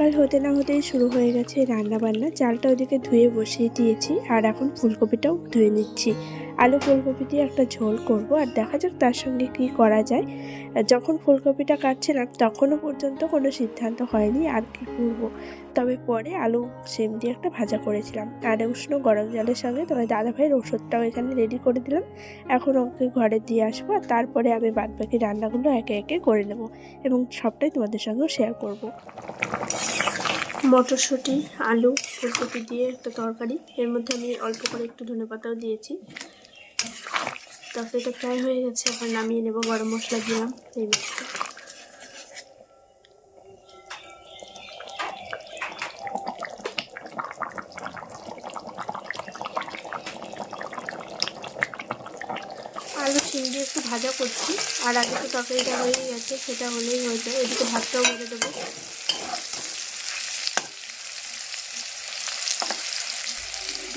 সকাল হতে না হতেই শুরু হয়ে গেছে রান্না বান্না চালটা ওদিকে ধুয়ে বসিয়ে দিয়েছি আর এখন ফুলকপিটাও ধুয়ে নিচ্ছি। আলু ফুলকপি দিয়ে একটা ঝোল করব আর দেখা যাক তার সঙ্গে কি করা যায়। যখন ফুলকপিটা কাটছিলাম তখনও পর্যন্ত কোনো সিদ্ধান্ত হয়নি আর কি করব। তবে পরে আলু সেম দিয়ে একটা ভাজা করেছিলাম। আর উষ্ণ গরম জলের সঙ্গে তোমার দাদাভাইয়ের ওষুধটাও এখানে রেডি করে দিলাম। এখন ওকে ঘরে দিয়ে আসব আর তারপরে আমি বাদবাকি রান্নাগুলো একে একে করে নেব এবং সবটাই তোমাদের সঙ্গেও শেয়ার করব। মটরশুঁটি, আলু, ফুলকপি দিয়ে একটা তরকারি। এর মধ্যে আমি অল্প করে একটু ধনে পাতাও দিয়েছি। তরকারিটা প্রায় হয়ে গেছে, এখন নামিয়ে নেব, গরম মশলা দিলাম, এই মাছটা আলু দিয়ে একটু ভাজা করছি, আর আগে তো তরকারিটা হয়ে গেছে, সেটা হলেই হয়ে যায়। এদিকে ভাতটাও বলে দেবো।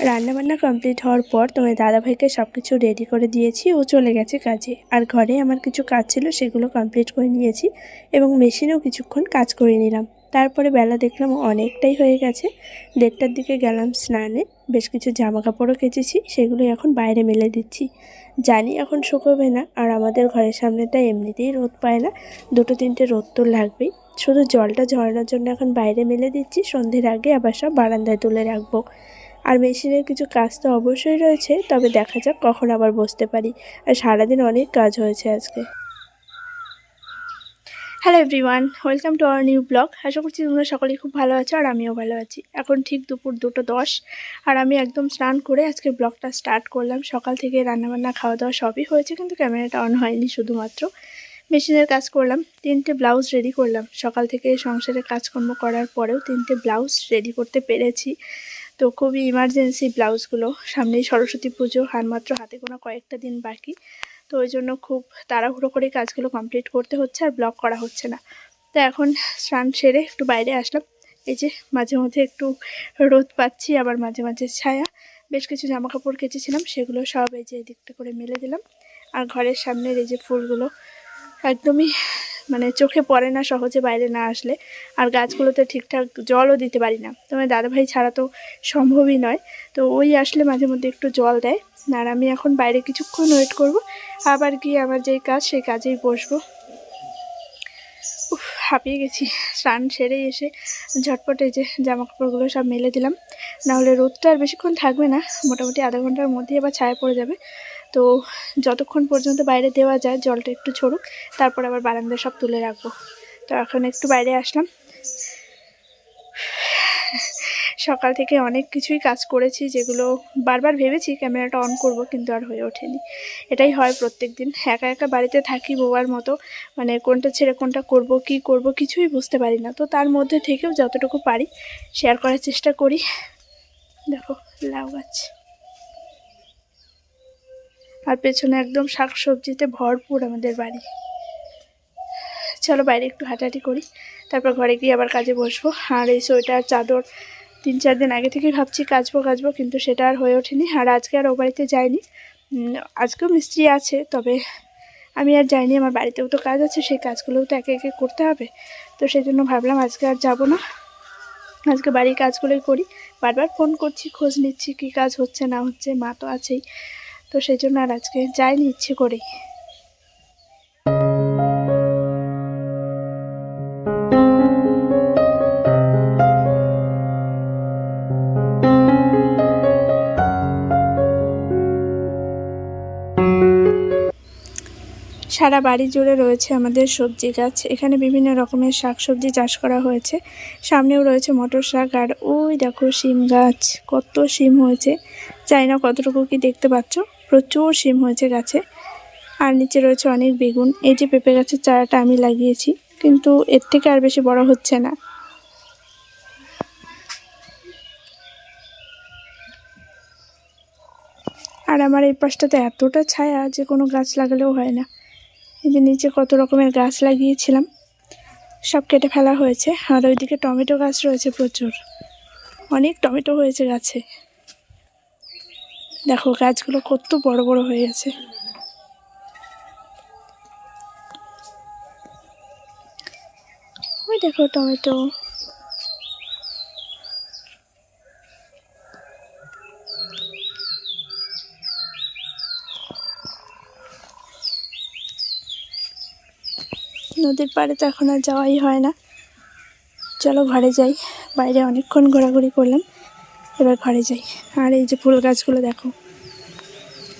রান্নাবান্না কমপ্লিট হওয়ার পর তোমার দাদাভাইকে সব কিছু রেডি করে দিয়েছি, ও চলে গেছে কাজে। আর ঘরে আমার কিছু কাজ ছিল, সেগুলো কমপ্লিট করে নিয়েছি এবং মেশিনেও কিছুক্ষণ কাজ করে নিলাম। তারপরে বেলা দেখলাম অনেকটাই হয়ে গেছে। দেড়টার দিকে গেলাম স্নানে, বেশ কিছু জামা কাপড়ও কেচেছি সেগুলো এখন বাইরে মেলে দিচ্ছি। জানি এখন শুকোবে না, আর আমাদের ঘরের সামনেটা এমনিতেই রোদ পায় না, দুটো তিনটে রোদ তো লাগবেই। শুধু জলটা ঝরানোর জন্য এখন বাইরে মেলে দিচ্ছি, সন্ধ্যের আগে আবার সব বারান্দায় তুলে রাখব। আর মেশিনের কিছু কাজ তো অবশ্যই রয়েছে, তবে দেখা যাক কখন আবার বসতে পারি। আর সারাদিন অনেক কাজ হয়েছে আজকে। Hello everyone welcome to our new blog আশা করছি তোমরা সকলেই খুব ভালো আছো আর আমিও ভালো আছি। এখন ঠিক দুপুর দুটো দশ, আর আমি একদম স্নান করে আজকে ব্লগটা স্টার্ট করলাম। সকাল থেকে রান্নাবান্না খাওয়া দাওয়া সবই হয়েছে, কিন্তু ক্যামেরাটা অন হয়নি শুধুমাত্র। মেশিনের কাজ করলাম, তিনটে ব্লাউজ রেডি করলাম। সকাল থেকে সংসারের কাজকর্ম করার পরেও তিনটে ব্লাউজ রেডি করতে পেরেছি। তো খুবই ইমার্জেন্সি ব্লাউজগুলো। সামনেই সরস্বতী পুজো, আর মাত্র হাতে গোনা কয়েকটা দিন বাকি। তো ওই জন্য খুব তাড়াহুড়ো করে কাজগুলো কমপ্লিট করতে হচ্ছে আর ব্লগ করা হচ্ছে না। তো এখন স্নান সেরে একটু বাইরে আসলাম। এই যে মাঝে মধ্যে একটু রোদ পাচ্ছি, আবার মাঝে মাঝে ছায়া। বেশ কিছু জামা কাপড় কেচেছিলাম, সেগুলো সব এই যে এদিকটা করে মেলে দিলাম। আর ঘরের সামনের এই যে ফুলগুলো, একদমই মানে চোখে পড়ে না সহজে বাইরে না আসলে। আর গাছগুলোতে ঠিকঠাক জলও দিতে পারি না। তোমার দাদাভাই ছাড়া তো সম্ভবই নয়। তো ওই আসলে মাঝে মধ্যে একটু জল দেয়। আর আমি এখন বাইরে কিছুক্ষণ ওয়েট করব। আবার গিয়ে আমার যেই কাজ, সেই কাজেই বসবো। উফ, হাঁপিয়ে গেছি। স্নান সেরে এসে ঝটপট যে জামা কাপড়গুলো সব মেলে দিলাম। নাহলে রোদটা আর বেশিক্ষণ থাকবে না। মোটামুটি আধা ঘণ্টার মধ্যেই আবার ছায়া পড়ে যাবে। তো যতক্ষণ পর্যন্ত বাইরে দেওয়া যায়, জলটা একটু ছড়ুক, তারপর আবার বারান্দা সব তুলে রাখব। তো এখন একটু বাইরে আসলাম। সকাল থেকে অনেক কিছুই কাজ করেছি, যেগুলো বারবার ভেবেছি ক্যামেরাটা অন করব, কিন্তু আর হয়ে ওঠেনি। এটাই হয় প্রত্যেক দিন। একা একা বাড়িতে থাকি বোবার মতো মানে কোনটা ছেড়ে কোনটা করব, কি করব, কিছুই বুঝতে পারি না। তো তার মধ্যে থেকেও যতটুকু পারি শেয়ার করার চেষ্টা করি। দেখো, লাউ গাছ। আর পেছনে একদম শাক সবজিতে ভরপুর আমাদের বাড়ি। চলো বাইরে একটু হাঁটাহাঁটি করি, তারপর ঘরে গিয়ে আবার কাজে বসবো। আর এই সোয়েটার চাদর তিন চার দিন আগে থেকেই ভাবছি কাচবো কাচবো, কিন্তু সেটা আর হয়ে ওঠেনি। আর আজকে আর ও বাড়িতে যাইনি আজকেও মিস্ত্রি আছে, তবে আমি আর যাইনি, আমার বাড়িতেও তো কাজ আছে, সেই কাজগুলোও তো একে একে করতে হবে। তো সেই জন্য ভাবলাম আজকে আর যাব না। আজকে বাড়ির কাজগুলোই করি। বারবার ফোন করছি, খোঁজ নিচ্ছি কী কাজ হচ্ছে, না হচ্ছে, মা তো আছেই। তো সেই জন্য আর আজকে যাইনি, ইচ্ছে করেই। সারা বাড়ি জুড়ে রয়েছে আমাদের সবজি গাছ। এখানে বিভিন্ন রকমের শাক সবজি চাষ করা হয়েছে। সামনেও রয়েছে মটর শাক আর ওই দেখো শিম গাছ, কত শিম হয়েছে। চাই না কতটুকু কি দেখতে পাচ্ছ। প্রচুর শিম হয়েছে গাছে। আর নিচে রয়েছে অনেক বেগুন। এই যে পেঁপে গাছের চারাটা আমি লাগিয়েছি, কিন্তু এর থেকে আর বেশি বড় হচ্ছে না। আর আমার এই পাশটাতে এতটা ছায়া যে কোনো গাছ লাগালেও হয় না। এই যে নিচে কত রকমের গাছ লাগিয়েছিলাম, সব কেটে ফেলা হয়েছে। আর ওইদিকে টমেটো গাছ রয়েছে প্রচুর। অনেক টমেটো হয়েছে গাছে। দেখো, গাছগুলো কত বড় বড় হয়ে গেছে ওই দেখো টমেটো। নদীর পাড়ে তো এখন আর যাওয়াই হয় না। চলো ঘরে যাই। বাইরে অনেকক্ষণ ঘোরাঘুরি করলাম। এবার ঘরে যাই। আর এই যে ফুল গাছগুলো দেখো,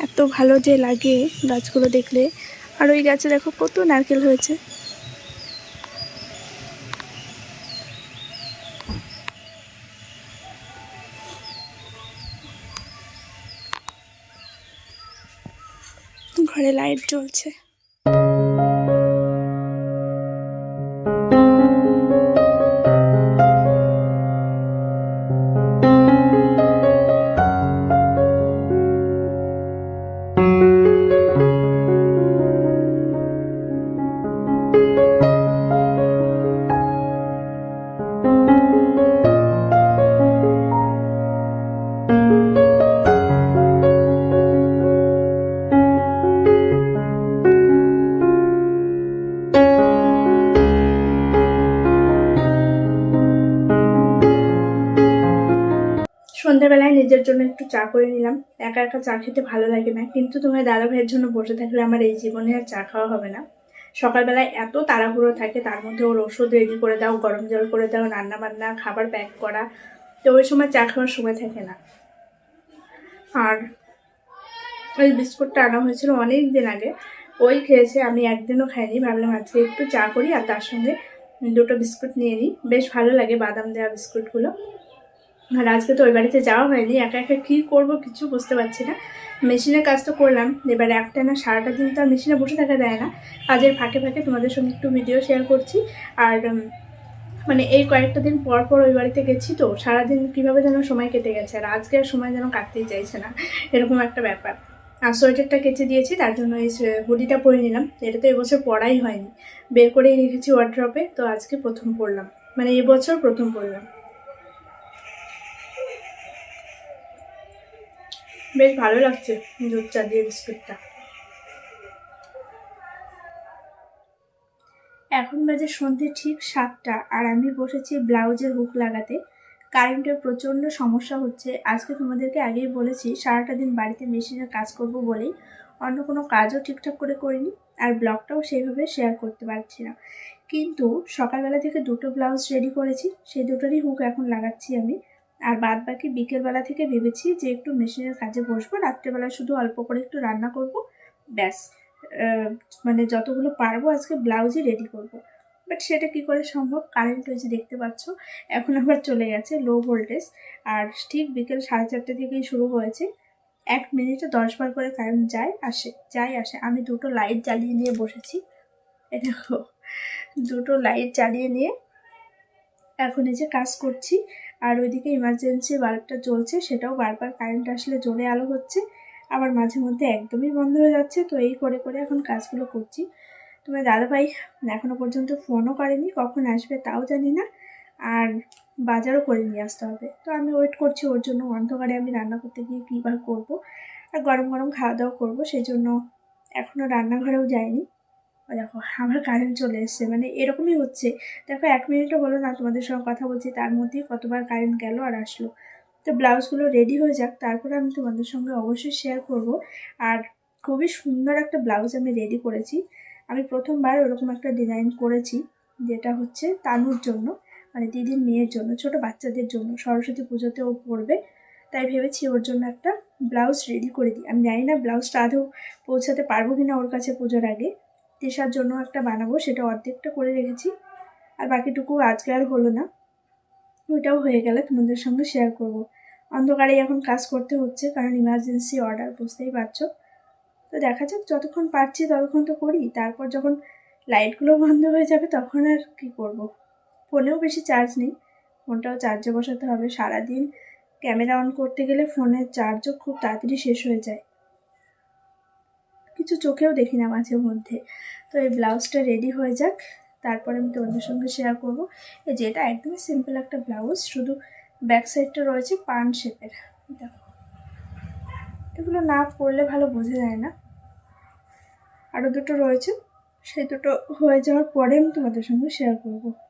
এত ভালো যে লাগে গাছগুলো দেখলে। আর ওই গাছে দেখো কত নারকেল হয়েছে। ঘরে লাইট জ্বলছে। নিজের জন্য একটু চা করে নিলাম। একা একা চা খেতে ভালো লাগে না। কিন্তু তোমার দাদা ভাইয়ের জন্য বসে থাকলে আমার এই জীবনে আর চা খাওয়া হবে না। সকালবেলায় এত তাড়াহুড়ো থাকে, তার মধ্যে ওর ওষুধ রেডি করে দাও, গরম জল করে দাও রান্না বান্না খাবার প্যাক করা। তো ওই সময় চা খাওয়ার সময় থাকে না। আর ওই বিস্কুটটা আনা হয়েছিল অনেক দিন আগে। ওই খেয়েছে, আমি একদিনও খাইনি। ভাবলাম আজকে একটু চা করি আর তার সঙ্গে দুটো বিস্কুট নিয়ে নিই। বেশ ভালো লাগে বাদাম দেওয়া বিস্কুটগুলো। আর আজকে তো ওই বাড়িতে যাওয়া হয়নি, একা একা কী করব কিছু বুঝতে পারছি না। মেশিনের কাজ তো করলাম, এবার একটা না সারাটা দিন তো আর মেশিনে বসে থাকা যায় না। কাজের ফাঁকে ফাঁকে তোমাদের সঙ্গে একটু ভিডিও শেয়ার করছি। আর মানে এই কয়েকটা দিন পর পর ওই বাড়িতে গেছি তো, সারাদিন কীভাবে যেন সময় কেটে গেছে, আর আজকে আর সময় যেন কাটতেই চাইছে না, এরকম একটা ব্যাপার। আর সোয়েটারটা কেচে দিয়েছি, তার জন্য এই হুডিটা পরে নিলাম, এটা তো এবছর পরাই হয়নি। বের করেই রেখেছি ওয়ার্ড্রপে তো আজকে প্রথম পরলাম মানে এবছর প্রথম পরলাম। বেশ ভালো লাগছে দুধ চা দিয়ে বিস্কুটটা। এখন বাজে সন্ধে ঠিক সাতটা আর আমি বসেছি ব্লাউজের হুক লাগাতে। কারেন্টের প্রচণ্ড সমস্যা হচ্ছে। আজকে তোমাদেরকে আগেই বলেছি, সারাটা দিন বাড়িতে মেশিনের কাজ করব বলেই অন্য কোনো কাজও ঠিকঠাক করে করিনি আর ব্লগটাও সেইভাবে শেয়ার করতে পারছি না। কিন্তু সকালবেলা থেকে দুটো ব্লাউজ রেডি করেছি, সেই দুটোরই হুক এখন লাগাচ্ছি আমি। আর বাদ বাকি বিকেলবেলা থেকে ভেবেছি যে একটু মেশিনের কাজে বসবো রাত্রেবেলা শুধু অল্প করে একটু রান্না করব। ব্যাস মানে যতগুলো পারব আজকে ব্লাউজই রেডি করব। বাট সেটা কি করে সম্ভব? কারেন্ট হয়েছে দেখতে পাচ্ছ, এখন আবার চলে গেছে লো ভোল্টেজ আর ঠিক বিকেল সাড়ে চারটে থেকেই শুরু হয়েছে। এক মিনিটে দশ বার করে কারেন্ট যায়, আসে যাই আসে। আমি দুটো লাইট জ্বালিয়ে নিয়ে বসেছি। দেখো, দুটো লাইট জ্বালিয়ে নিয়ে এখন এই যে কাজ করছি। আর ওইদিকে ইমার্জেন্সি বাল্বটা জ্বলছে, সেটাও বারবার কারেন্ট আসলে জ্বলে আলো হচ্ছে, আবার মাঝে মধ্যে একদমই বন্ধ হয়ে যাচ্ছে, তো এই করে করে এখন কাজগুলো করছি। তোমার দাদাভাই এখনও পর্যন্ত ফোনও করেনি, কখন আসবে তাও জানি না, আর বাজারও করে নিয়ে আসতে হবে। তো আমি ওয়েট করছি ওর জন্য, অন্ধকারে আমি রান্না করতে গিয়ে কী বার করব, আর গরম গরম খাওয়া দাওয়া করব, সেই জন্য এখনও রান্নাঘরেও যাইনি। ও দেখো, আমার কারেন্ট চলে এসছে মানে এরকমই হচ্ছে। দেখো, এক মিনিটও হলো না তোমাদের সঙ্গে কথা বলছি, তার মধ্যেই কতবার কারেন্ট গেল আর আসলো। তো ব্লাউজগুলো রেডি হয়ে যাক, তারপরে আমি তোমাদের সঙ্গে অবশ্যই শেয়ার করব। আর খুবই সুন্দর একটা ব্লাউজ আমি রেডি করেছি। আমি প্রথমবার ওরকম একটা ডিজাইন করেছি, যেটা হচ্ছে তানুর জন্য মানে দিদির মেয়ের জন্য, ছোট বাচ্চাদের জন্য। সরস্বতী পুজোতে ও পড়বে তাই ভেবেছি ওর জন্য একটা ব্লাউজ রেডি করে দিই। আমি জানি না ব্লাউজটা আদৌ পৌঁছাতে পারব কিনা ওর কাছে পুজোর আগে। তেষার জন্য একটা বানাবো, সেটা অর্ধেকটা করে রেখেছি। আর বাকিটুকু আজকে আর হলো না। ওইটাও হয়ে গেলে তোমাদের সঙ্গে শেয়ার করব। অন্ধকারেই এখন কাজ করতে হচ্ছে, কারণ ইমার্জেন্সি অর্ডার বুঝতেই পারছ? তো দেখা যাক, যতক্ষণ পারছি ততক্ষণ তো করি। তারপর যখন লাইটগুলো বন্ধ হয়ে যাবে তখন আর কি করব। ফোনেও বেশি চার্জ নেই। ফোনটাও চার্জে বসাতে হবে। সারাদিন ক্যামেরা অন করতে গেলে ফোনের চার্জও খুব তাড়াতাড়ি শেষ হয়ে যায়। কিছু চোখেও দেখি না মাঝে মধ্যে। তো এই ব্লাউজটা রেডি হয়ে যাক। তারপরে আমি তোমাদের সঙ্গে শেয়ার করব। এই যেটা একদমই সিম্পল একটা ব্লাউজ, শুধু ব্যাক সাইডটা রয়েছে পান শেপের দেখো। এগুলো না পরলে ভালো বোঝা যায় না। আরও দুটো রয়েছে। সেই দুটো হয়ে যাওয়ার পরে আমি তোমাদের সঙ্গে শেয়ার করব।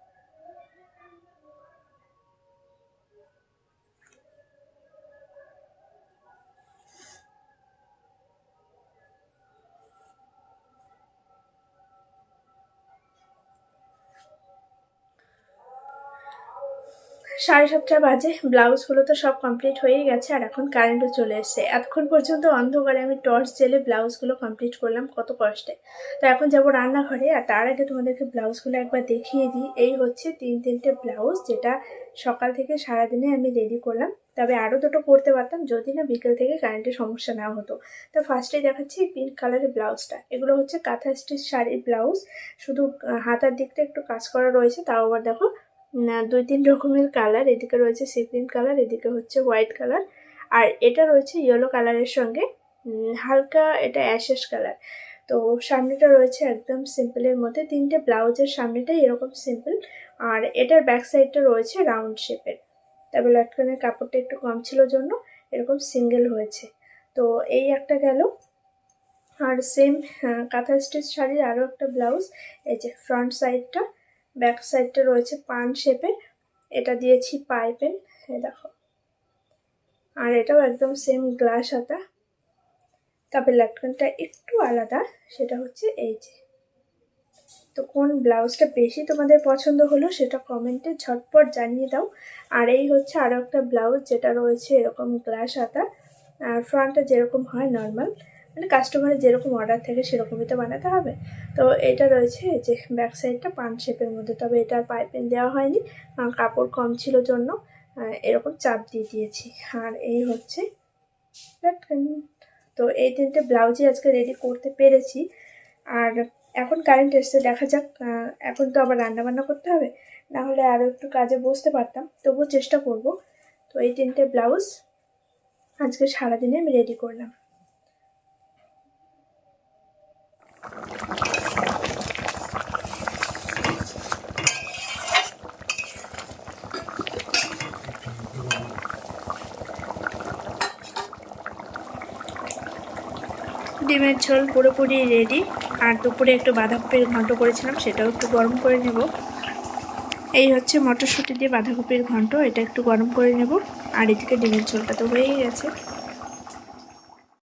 সাড়ে সাতটা বাজে ব্লাউজগুলো তো সব কমপ্লিট হয়েই গেছে আর এখন কারেন্টও চলে এসছে। এতক্ষণ পর্যন্ত অন্ধকারে আমি টর্চ জেলে ব্লাউজগুলো কমপ্লিট করলাম, কত কষ্টে। তো এখন যাব রান্নাঘরে আর তার আগে তোমাদেরকে ব্লাউজগুলো একবার দেখিয়ে দিই। এই হচ্ছে তিন তিনটে ব্লাউজ যেটা সকাল থেকে সারাদিনে আমি রেডি করলাম। তবে আরও দুটো করতে পারতাম, যদি না বিকেল থেকে কারেন্টের সমস্যা না হতো। তো ফার্স্টেই দেখাচ্ছি পিঙ্ক কালারের ব্লাউজটা এগুলো হচ্ছে কাঁথা স্টিচ শাড়ির ব্লাউজ শুধু হাতার দিকটা একটু কাজ করা রয়েছে, তাও আবার দেখো দুই তিন রকমের কালার এদিকে রয়েছে সি গ্রিন কালার এদিকে হচ্ছে হোয়াইট কালার আর এটা রয়েছে ইয়েলো কালারের সঙ্গে হালকা এটা অ্যাশেস কালার তো সামনেটা রয়েছে একদম সিম্পলের মধ্যে, তিনটে ব্লাউজের সামনেটাই এরকম সিম্পল আর এটার ব্যাক সাইডটা রয়েছে রাউন্ড শেপের তবে লটকানের কাপড়টা একটু কম ছিল জন্য এরকম সিঙ্গেল হয়েছে। তো এই একটা গেল। আর সেম কাঁথা স্টিচ শাড়ির আরও একটা ব্লাউজ, এই যে ফ্রন্ট সাইডটা ব্যাক সাইডটা রয়েছে পান শেপের এটা দিয়েছি পাইপেন এই দেখো। আর এটাও একদম সেম গ্লাস হাতা। তবে লাটকানটা একটু আলাদা, সেটা হচ্ছে এই যে। তো কোন ব্লাউজটা বেশি তোমাদের পছন্দ হলো সেটা কমেন্টে ঝটপট জানিয়ে দাও। আর এই হচ্ছে আরও একটা ব্লাউজ যেটা রয়েছে এরকম গ্লাস হাতা। আর ফ্রন্টটা যেরকম হয় নর্মাল মানে কাস্টমারের যেরকম অর্ডার থাকে সেরকমই তো বানাতে হবে। তো এটা রয়েছে যে ব্যাক সাইডটা পান শেপের মধ্যে। তবে এটার পাইপিং দেওয়া হয়নি কাপড় কম ছিল জন্য এরকম চাপ দিয়ে দিয়েছি। আর এই হচ্ছে। তো এই তিনটে ব্লাউজই আজকে রেডি করতে পেরেছি। আর এখন কারেন্ট এসছে, দেখা যাক এখন তো আবার রান্না বান্না করতে হবে। না হলে আরও একটু কাজে বসতে পারতাম, তবুও চেষ্টা করব। তো এই তিনটে ব্লাউজ আজকে সারাদিনে আমি রেডি করলাম। ডিমের ঝোল পুরোপুরি রেডি আর দুপুরে একটু বাঁধাকপির ঘন্ট করেছিলাম, সেটাও একটু গরম করে নেব। এই হচ্ছে মটরশুঁটি দিয়ে বাঁধাকপির ঘন্ট, এটা একটু গরম করে নেব। আর এদিকে ডিমের ঝোলটা তো হয়েই গেছে।